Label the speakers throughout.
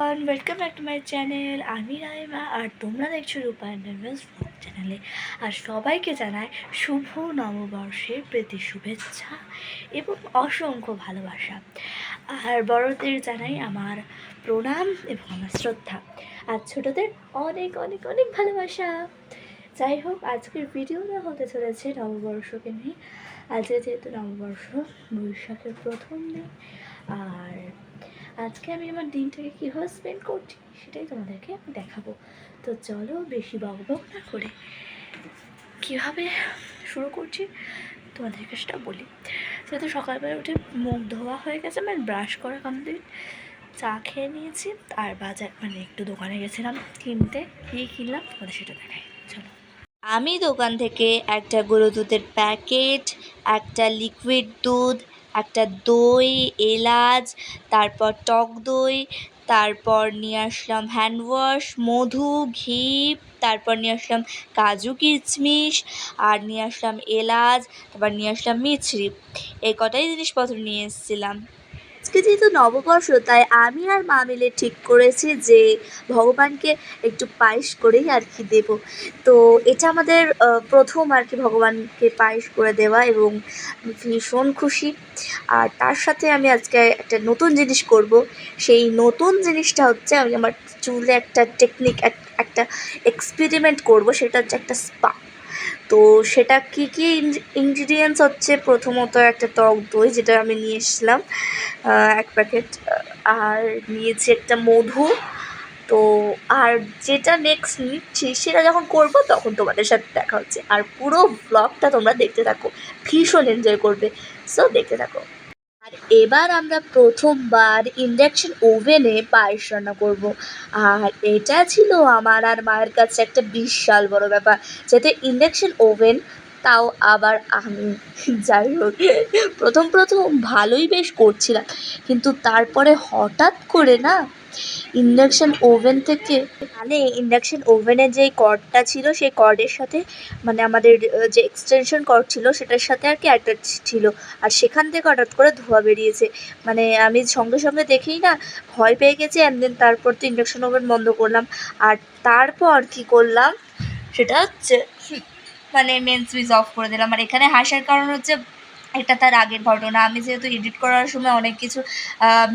Speaker 1: Welcome back to my channel আমি রাইমা আর তোমরা দেখছ রূপায়ণ নিউজ ব্লগ চ্যানেলে আর সবাইকে জানায় শুভ নববর্ষের প্রীতি শুভেচ্ছা এবং অসংখ্য ভালোবাসা। আর বড়দের জানাই আমার প্রণাম এবং আমার শ্রদ্ধা। আর ছোটদের অনেক অনেক অনেক ভালোবাসা। যাই হোক, আজকের ভিডিওটা হতে চলেছে নববর্ষকে নিয়ে। আজকে যেহেতু নববর্ষ, বৈশাখের প্রথম দিন। আর আজকে আমি আমার দিনটাকে কীভাবে স্পেন্ড করছি সেটাই তোমাদেরকে আমি দেখাবো। তো চলো বেশি বক বক না করে কীভাবে শুরু করছি তোমাদেরকে সেটা বলি। যেহেতু সকালবেলা উঠে মুখ ধোয়া হয়ে গেছে মানে ব্রাশ করা কমপ্লিট চা খেয়ে নিয়েছি আর বাজার মানে একটু দোকানে গেছিলাম কিনতে, কী কিনলাম তোমাদের সেটা দেখাই। চলো। আমি দোকান থেকে একটা গরু দুধের প্যাকেট একটা লিকুইড দুধ একটা দই, এলাচ, তারপর টক দই, তারপর নিয়ে আসলাম হ্যান্ড ওয়াশ মধু, ঘি, তারপর নিয়ে আসলাম কাজু কিশমিশ আর নিয়ে আসলাম এলাচ, তারপর নিয়ে আসলাম মিছরি। এই কটাই জিনিসপত্র নিয়ে এসেছিলাম। আজকে যেহেতু নববর্ষ, তাই আমি আর মা মিলে ঠিক করেছি যে ভগবানকে একটু পায়েস করেই আর কি দেব। তো এটা আমাদের প্রথম আর কি ভগবানকে পায়েস করে দেওয়া এবং ভীষণ খুশি। আর তার সাথে আমি আজকে একটা নতুন জিনিস করব। সেই নতুন জিনিসটা হচ্ছে আমি আমার চুলে একটা টেকনিক একটা এক্সপেরিমেন্ট করব, সেটা হচ্ছে একটা স্পা তো সেটা কী কী ইনগ্রিডিয়েন্টস হচ্ছে? প্রথমত একটা টক দই যেটা আমি নিয়ে এসেছিলাম এক প্যাকেট আর নিয়েছি একটা মধু। তো আর যেটা নেক্সট নিচ্ছি, সেটা যখন করব তখন তোমাদের সাথে দেখা হচ্ছে। আর পুরো ব্লগটা তোমরা দেখতে থাকো। ভীষণ এনজয় করবে। সো দেখতে থাকো। এবার আমরা প্রথমবার ইন্ডাকশন ওভেনে পায়েস রান্না করব। আর এটা ছিল আমার আর মায়ের কাছে একটা বিশাল বড় ব্যাপার, যাতে ইন্ডাকশন ওভেন তাও আবার আমি। যাই হোক, প্রথম প্রথম ভালোই বেশ করছিলাম। কিন্তু তারপরে হঠাৎ করে না ইন্ডাকশন ওভেন থেকে মানে ইন্ডাকশন ওভেনের যে কর্ডটা ছিল, সেই কর্ডের সাথে মানে আমাদের যে এক্সটেনশন কর্ড ছিল, সেটার সাথে আর কি অ্যাটাচ ছিল। আর সেখান থেকে হঠাৎ করে ধোঁয়া বেরিয়েছে। মানে আমি সঙ্গে সঙ্গে দেখেই না ভয় পেয়ে গেছি অ্যান্ড দেন তারপর তো ইন্ডাকশন ওভেন বন্ধ করলাম। আর তারপর কি করলাম, সেটা হচ্ছে মানে মেন সুইচ অফ করে দিলাম। আর এখানে হাসার কারণ হচ্ছে, এটা তার আগের ঘটনা। আমি যেহেতু এডিট করার সময় অনেক কিছু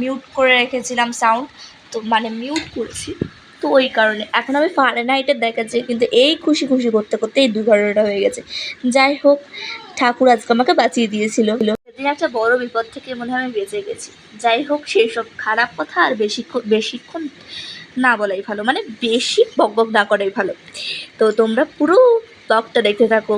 Speaker 1: মিউট করে রেখেছিলাম সাউন্ড তো মানে মিউট করেছি। তো ওই কারণে। এখন আমি ফারেনহাইটে দেখাচ্ছি, কিন্তু এই খুশি খুশি করতে করতে এই দুর্ঘটনাটা হয়ে গেছে। যাই হোক, ঠাকুর আজকে আমাকে বাঁচিয়ে দিয়েছিল। সেদিন একটা বড় বিপদ থেকে মনে হয় আমি বেঁচে গেছি। যাই হোক, সেই সব খারাপ কথা আর বেশিক্ষণ বেশিক্ষণ না বলাই ভালো। মানে বেশি বকবক না করাই ভালো। তো তোমরা পুরো ব্লগটা দেখতে থাকো।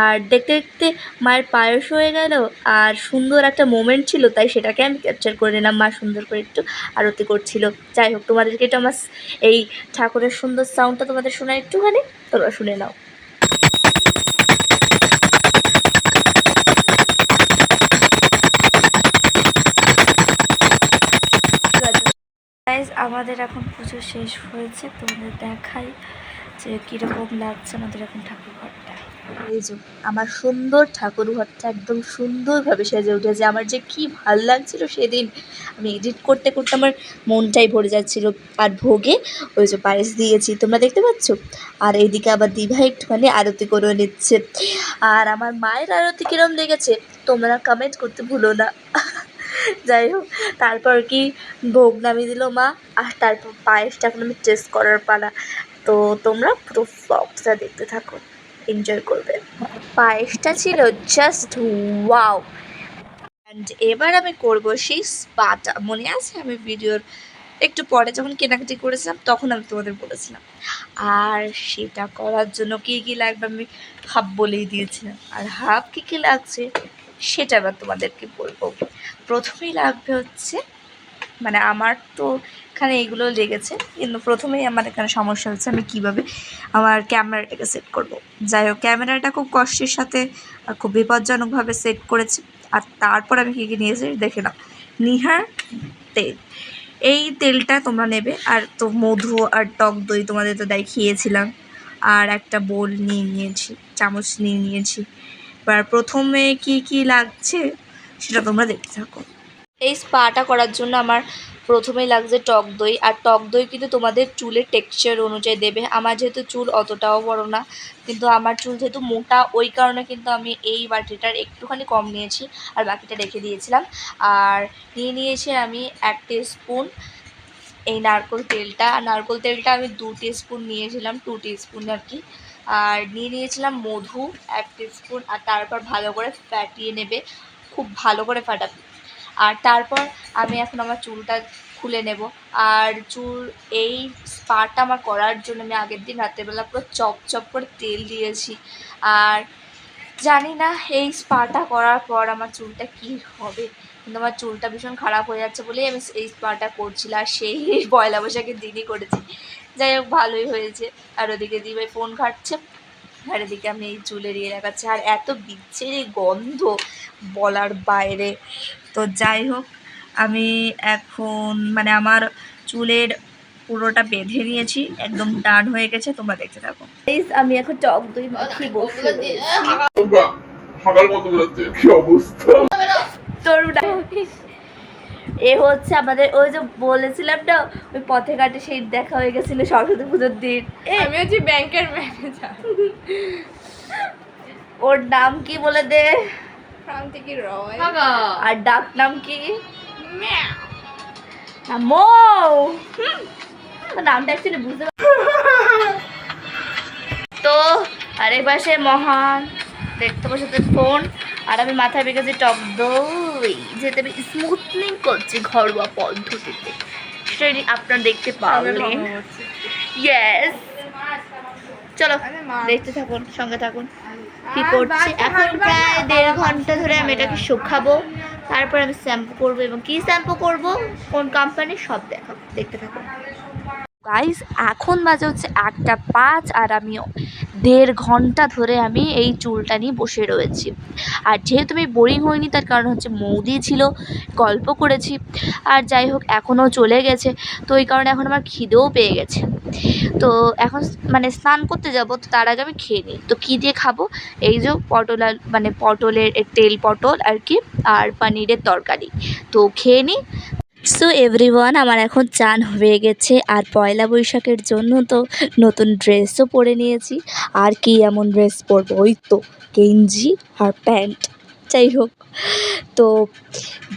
Speaker 1: আর দেখতে দেখতে মায়ের পায়েস হয়ে গেল, আর সুন্দর একটা মোমেন্ট ছিল, তাই সেটাকে আমি ক্যাপচার করে নিলাম। মা সুন্দর করে একটু আরতি করছিল। যাই হোক, তোমাদেরকে এটা আমার এই ঠাকুরের সুন্দর সাউন্ডটা তোমাদের শোনা একটুখানি, তোমরা শুনে নাও। আমাদের এখন পুজো শেষ হয়েছে, তোমাদের দেখাই। যে কীরকম লাগছে আমাদের এখন ঠাকুর ঘরটা এই যে আমার সুন্দর ঠাকুর ঘরটা একদম সুন্দরভাবে সেজে উঠেছে। আমার যে কি ভালো লাগছিল সেদিন আমি এডিট করতে করতে আমার মনটাই ভরে যাচ্ছিল। আর ভোগে ওই যে পায়েস দিয়েছি, তোমরা দেখতে পাচ্ছ? আর এইদিকে আবার দিভা একটুখানি আরতি করে নিচ্ছে। আর আমার মায়ের আরতি কিরম লেগেছে, তোমরা কমেন্ট করতে ভুলো না। যাই হোক, তারপর কি ভোগ নামিয়ে দিল মা, আর তারপর পায়েসটা এখন আমি টেস্ট করার পালা। তো তোমরা পুরো ফ্লগটা দেখতে থাকো এনজয় করবে। পায়েসটা ছিল জাস্ট ওয়াও অ্যান্ড এবার আমি করব সেই স্পাটা মনে আছে আমি ভিডিওর একটু পরে যখন কেনাকাটি করেছিলাম, তখন আমি তোমাদের বলেছিলাম। আর সেটা করার জন্য কী কী লাগবে আমি হাফ বলেই দিয়েছিলাম। আর হাফ কী কী লাগছে, সেটা এবার তোমাদেরকে বলব। প্রথমেই লাগবে হচ্ছে মানে আমার তো এখানে এগুলো লেগেছে। কিন্তু প্রথমেই আমার এখানে সমস্যা হচ্ছে আমি কীভাবে আমার ক্যামেরাটাকে সেট করব। যাই হোক, ক্যামেরাটা খুব কষ্টের সাথে আর খুব বিপজ্জনকভাবে সেট করেছি। আর তারপর আমি কী কী নিয়েছি দেখে নাও। নিহার তেল। এই তেলটা তোমরা নেবে। আর তো মধু আর টক দই তোমাদের তো দেয় দেখিয়েছিলাম। আর একটা বোল নিয়ে নিয়েছি, চামচ নিয়ে নিয়েছি। এবার প্রথমে কি কি লাগছে সেটা তোমরা দেখতে থাকো। এই স্পাটা করার জন্য আমার প্রথমেই লাগছে টক দই, আর টক দই কিন্তু তোমাদের চুলের টেক্সচার অনুযায়ী দেবে। আমার যেহেতু চুল অতটাও বড় না, কিন্তু আমার চুল যেহেতু মোটা, ওই কারণে কিন্তু আমি এই বাটিটার একটুখানি কম নিয়েছি, আর বাকিটা রেখে দিয়েছিলাম। আর নিয়ে নিয়েছি আমি এক স্পুন এই নারকোল তেলটা। আর নারকোল তেলটা আমি দু স্পুন নিয়েছিলাম টু স্পুন আর কি আর নিয়ে নিয়েছিলাম মধু এক স্পুন আর তারপর ভালো করে ফ্যাটিয়ে নেবে, খুব ভালো করে ফাটাবে। আর তারপর আমি এখন আমার চুলটা খুলে নেব। আর চুল, এই স্পাটা আমার করার জন্য আমি আগের দিন রাত্রেবেলা পুরো চপ চপ করে তেল দিয়েছি। আর জানি না, এই স্পাটা করার পর আমার চুলটা কি হবে। কিন্তু আমার চুলটা ভীষণ খারাপ হয়ে যাচ্ছে বলেই আমি এই স্পাটা করছিলাম আর সেই পয়লা বৈশাখের দিনই করেছি। যাই হোক, ভালোই হয়েছে। আর ওদিকে দিদিভাই ফোন ঘাটছে। আর এদিকে আমি এই চুলের ইয়ে লাগাচ্ছি। আর এত বিচ্ছিরি গন্ধ বলার বাইরে। তো যাই হোক আমি এখন মানে আমার চুলের পুরোটা বেঁধে নিয়েছি একদম ডান হয়ে গেছে তোমরা দেখতে থাকো। আমি এখন টক দই মাখিয়ে বসে তোর এ হচ্ছে আমাদের ওই যে বলেছিলাম না ওই পথে ঘাটে সেই দেখা হয়ে গেছিল সরস্বতী পুজোর দিন।
Speaker 2: আমি হচ্ছি ব্যাংকের ম্যানেজার।
Speaker 1: ওর নাম কি বলে দে?
Speaker 2: প্রান্তিকি রয়
Speaker 1: আর ডাক নাম কি মৌ নামটা অ্যাকচুয়ালি বুঝতে তো আরেক পাশে মহান। দেখতে তোর ফোন আর আমি মাথায় বেঁকেছি টক দই যেটা আমি স্মুথনিং করছি ঘরোয়া পদ্ধতিতে। সেটা আপনারা দেখতে পাবেন ইয়েস চলো দেখতে থাকুন সঙ্গে থাকুন। কি করছি? এখন প্রায় দেড় ঘণ্টা ধরে আমি এটাকে শুকাবো। তারপর আমি শ্যাম্পু করব এবং কি শ্যাম্পু করব? কোন কোম্পানি সব দেখাবো। দেখতে থাকুন। গাইস এখন বাজে হচ্ছে একটা পাঁচ আর আমি দেড় ঘণ্টা ধরে আমি এই চুলটা নিয়ে বসে রয়েছি। আর যেহেতু আমি বোরিং হইনি, তার কারণ হচ্ছে মৌদি ছিল, গল্প করেছি। আর যাই হোক, এখনও চলে গেছে। তো ওই কারণে এখন আমার খিদেও পেয়ে গেছে। তো এখন মানে স্নান করতে যাব, তো তার আগে আমি খেয়ে নিই। তো কী দিয়ে খাব? এই যে পটল আর মানে পটলের, তেল পটল আর কি, আর পনিরের তরকারি। তো খেয়ে নিই। সো এভরিওয়ান আমার এখন চান হয়ে গেছে আর পয়লা বৈশাখের জন্য তো নতুন ড্রেসও পরে নিয়েছি। আর কি এমন ড্রেস পরবো? ওই তো গেঞ্জি আর প্যান্ট। যাই হোক। তো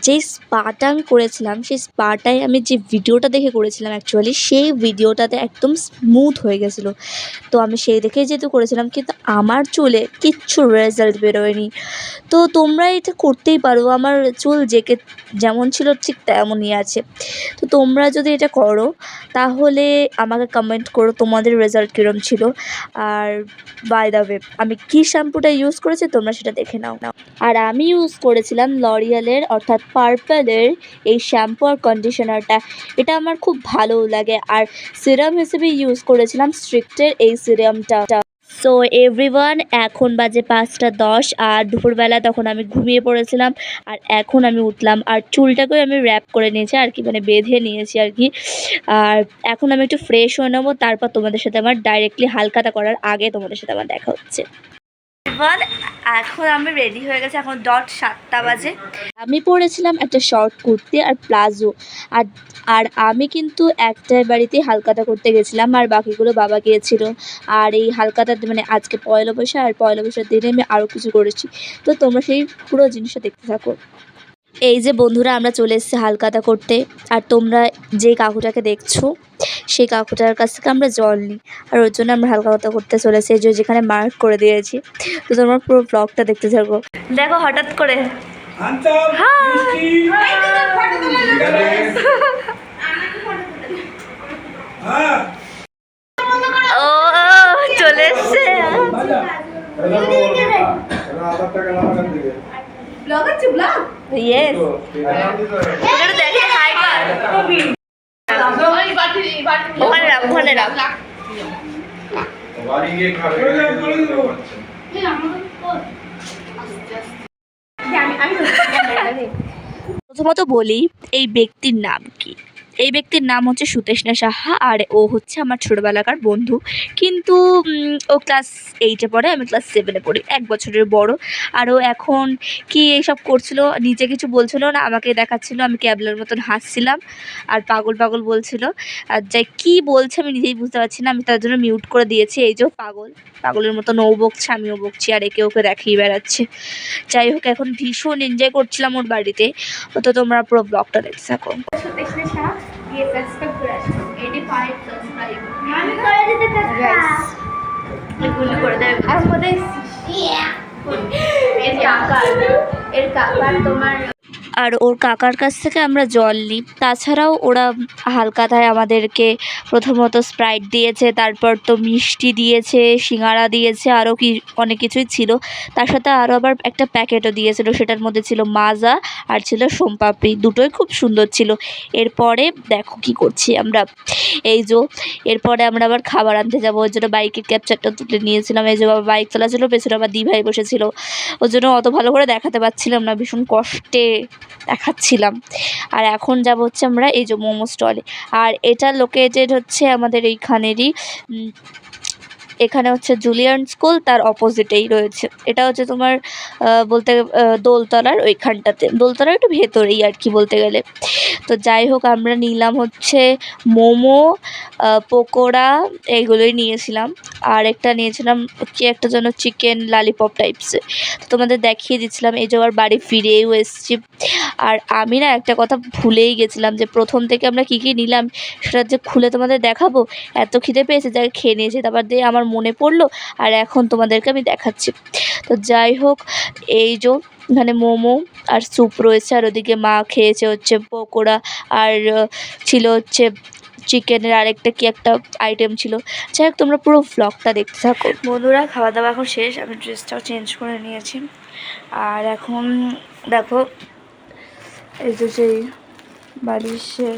Speaker 1: যেই স্পাটা আমি করেছিলাম, সেই স্পাটাই আমি যে ভিডিওটা দেখে করেছিলাম অ্যাকচুয়ালি সেই ভিডিওটাতে একদম স্মুথ হয়ে গেছিল। তো আমি সেই দেখেই যেহেতু করেছিলাম, কিন্তু আমার চুলে কিচ্ছু রেজাল্ট বেরোয়নি। তো তোমরা এটা করতেই পারো, আমার চুল যেকে যেমন ছিল ঠিক তেমনই আছে। তো তোমরা যদি এটা করো, তাহলে আমাকে কমেন্ট করো তোমাদের রেজাল্ট কীরকম ছিল। আর বাই দ্য ওয়ে আমি কী শ্যাম্পুটা ইউজ করেছি, তোমরা সেটা দেখে নাও। নাও আর আমি ইউজ করেছিলাম লরিয়ালের অর্থাৎ পার্পেলের এই শ্যাম্পু আর কন্ডিশনারটা এটা আমার খুব ভালো লাগে। আর সিরাম হিসেবে ইউজ করেছিলাম স্ট্রিক্টের এই সিরামটা সো এভরিওয়ান এখন বাজে পাঁচটা দশ, আর দুপুরবেলা তখন আমি ঘুমিয়ে পড়েছিলাম, আর এখন আমি উঠলাম। আর চুলটাকেও আমি র্যাপ করে নিয়েছি, আর কি মানে বেঁধে নিয়েছি আর কি। আর এখন আমি একটু ফ্রেশ হয়ে নেব, তারপর তোমাদের সাথে আমার ডাইরেক্টলি হালকাতা করার আগে তোমাদের সাথে আমার দেখা হচ্ছে। এবার এখন আমি রেডি হয়ে গেছি, এখন ডট সাতটা বাজে। আমি পরেছিলাম একটা শর্ট কুর্তি আর প্লাজো। আর আর আমি কিন্তু একটাই বাড়িতে হালকাতা করতে গেছিলাম, আর বাকিগুলো বাবা গিয়েছিল। আর এই হালকাতা মানে আজকে পয়লা বৈশাখ, আর পয়লা বৈশাখ দিনে আমি আরও কিছু করেছি। তো তোমরা সেই পুরো জিনিসটা দেখতে থাকো। এই যে বন্ধুরা আমরা চলে এসেছি হালকাতা করতে। আর তোমরা যে কাকুটাকে দেখছ সেই কাকুটার কাছ থেকে আমরা জল নিই। আর ওর জন্য আমরা হালকাতা করতে চলেছি এই যে যেখানে মার্ক করে দিয়েছি। তো তোমরা পুরো ব্লগটা দেখতে থাকো। দেখো হঠাৎ করে। ও চলে এসছে।
Speaker 2: ব্লগ আছে ব্লগ
Speaker 1: ইয়েস এটা দেখে হাই কর ওখানে রাখ ওখানে রাখ প্রথমত বলি এই ব্যক্তির নাম কি? এই ব্যক্তির নাম হচ্ছে সুতেষ্ণা সাহা আর ও হচ্ছে আমার ছোটোবেলাকার বন্ধু। কিন্তু ও ক্লাস এইটে পড়ে, আমি ক্লাস সেভেনে পড়ি। এক বছরের বড়। আর ও এখন কি এইসব করছিল, নিজে কিছু বলছিল না, আমাকে দেখাচ্ছিল, আমি ক্যাবলার মতন হাসছিলাম আর পাগল পাগল বলছিল। আর যাই কী বলছে আমি নিজেই বুঝতে পারছি না, আমি তার জন্য মিউট করে দিয়েছি। এই যে পাগল, পাগলের মতন ও বকছে, আমিও বকছি আর একে ওকে দেখিয়ে বেড়াচ্ছে। যাই হোক, এখন ভীষণ এনজয় করছিলাম ওর বাড়িতে। তো তোমরা পুরো ব্লগটা দেখতে থাকো। করে দেবে
Speaker 2: আর মধ্যে
Speaker 1: এর কাকার। এর কাকার তোমার আর ওর কাকার কাছ থেকে আমরা জল নিই। তাছাড়াও ওরা হালকাতায় আমাদেরকে প্রথমত স্প্রাইট দিয়েছে, তারপর তো মিষ্টি দিয়েছে, সিঙ্গারা দিয়েছে, আরও কি, অনেক কিছুই ছিল। তার সাথে আরও আবার একটা প্যাকেটও দিয়েছিল, সেটার মধ্যে ছিল মাজা আর ছিল সোমপাপড়ি। দুটোই খুব সুন্দর ছিল। এরপরে দেখো কি করছি আমরা। এই যে, এরপরে আমরা আবার খাবার আনতে যাব। ওই জন্য বাইকের ক্যাপচারটা তুলে নিয়েছিলাম। এই যে বাবা বাইক চালাচ্ছিলো পেছনে আবার দি ভাই বসেছিল। ওই জন্য অত ভালো করে দেখাতে পারছিলাম না। ভীষণ কষ্টে দেখাচ্ছিলাম। আর এখন যাব হচ্ছে আমরা এই যে মোমো স্টলে আর এটা লোকেটেড হচ্ছে আমাদের এইখানেরই এখানে হচ্ছে জুলিয়ান স্কুল, তার অপোজিটেই রয়েছে। এটা হচ্ছে তোমার বলতে দোলতলার ওইখানটাতে। দোলতলার একটু ভেতরেই আর কি বলতে গেলে। তো যাই হোক, আমরা নিলাম হচ্ছে মোমো পকোড়া, এইগুলোই নিয়েছিলাম। আর একটা নিয়েছিলাম কি একটা যেন চিকেন লালিপপ টাইপসের তো তোমাদের দেখিয়ে দিচ্ছিলাম, এই যে আবার বাড়ি ফিরেও এসেছি। আর আমি না একটা কথা ভুলেই গেছিলাম যে প্রথম থেকে আমরা কী কী নিলাম, সেটা যে খুলে তোমাদের দেখাবো। এত খিদে পেয়েছে, যাকে খেয়ে নিয়েছে, তারপর দিয়ে আমার মনে পড়ল, আর এখন তোমাদেরকে আমি দেখাচ্ছি। তো যাই হোক, এই যে এখানে মোমো আর স্যুপ রয়েছে, আর ওদিকে মা খেয়েছে হচ্ছে পকোড়া, আর ছিল হচ্ছে চিকেনের আরেকটা কি একটা আইটেম ছিল। যাই হোক, তোমরা পুরো ভ্লগটা দেখতে থাকো। বন্ধুরা খাওয়া দাওয়া এখন শেষ, আমি ড্রেসটাও চেঞ্জ করে নিয়েছি। আর এখন দেখো, এই যে সেই বালিশের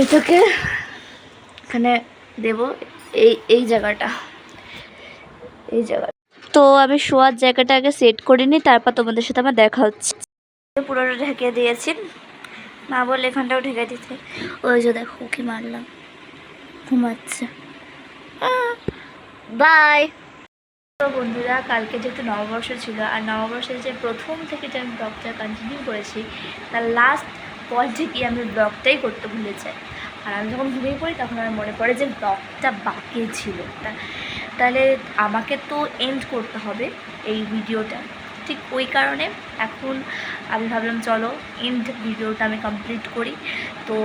Speaker 1: এটাকে এখানে দেব। এই এই জায়গাটা। এই জায়গা তো আমি শোয়ার জায়গাটা আগে সেট করে নিই, তারপর তোমাদের সাথে আমার দেখা হচ্ছে। পুরোটা ঢেকে দিয়েছি। মা বললে, এখানটাও ঢেকে দিতে। ওই যে দেখো কি মারলাম। ঘুমাচ্ছে। বাই তো বন্ধুরা, কালকে যেহেতু নববর্ষ ছিল, আর নববর্ষের যে প্রথম থেকে যে আমি ব্লগটা কন্টিনিউ করেছি, তার লাস্ট পয়েন্টে গিয়ে আমি ব্লগটাই করতে ভুলে যাই। আর আমি যখন ঘুমিয়ে পড়ি, তখন আমার মনে পড়ে যে ব্লগটা বাকি ছিল। তাহলে আমাকে তো এন্ড করতে হবে এই ভিডিওটা। ঠিক ওই কারণে এখন আমি ভাবলাম, চলো এন্ড ভিডিওটা আমি কমপ্লিট করি। তো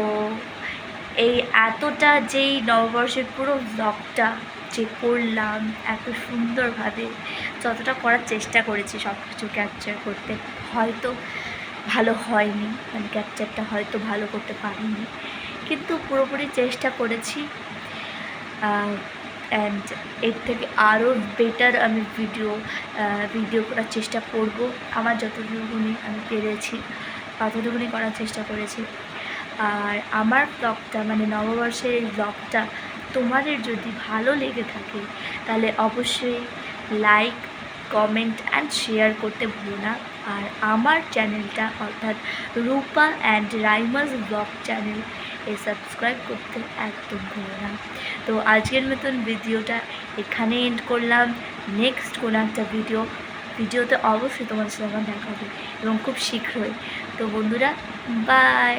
Speaker 1: এই এতটা যেই নববর্ষের পুরো ব্লগটা যে করলাম, এত সুন্দরভাবে যতটা করার চেষ্টা করেছি সব কিছু ক্যাপচার করতে, হয়তো ভালো হয়নি। মানে ক্যাপচারটা হয়তো ভালো করতে পারিনি। কিন্তু পুরোপুরি চেষ্টা করেছি। অ্যান্ড এর থেকে আরও বেটার আমি ভিডিও ভিডিও করার চেষ্টা করব। আমার যতটুকুনি আমি পেরেছি ততটুকুনি করার চেষ্টা করেছি। আর আমার ব্লগটা মানে নববর্ষের এই ব্লগটা তোমাদের যদি ভালো লেগে থাকে, তাহলে অবশ্যই লাইক কমেন্ট অ্যান্ড শেয়ার করতে ভুলো না। আর আমার চ্যানেলটা অর্থাৎ Rupa and Raima's blog channel A subscribe করতে একদম ভুলো না। তো আজকের মতন ভিডিওটা এখানে এন্ড করলাম। নেক্সট কোনো একটা ভিডিও ভিডিওতে অবশ্যই তোমার সঙ্গে দেখাবে এবং খুব শীঘ্রই। তো বন্ধুরা বাই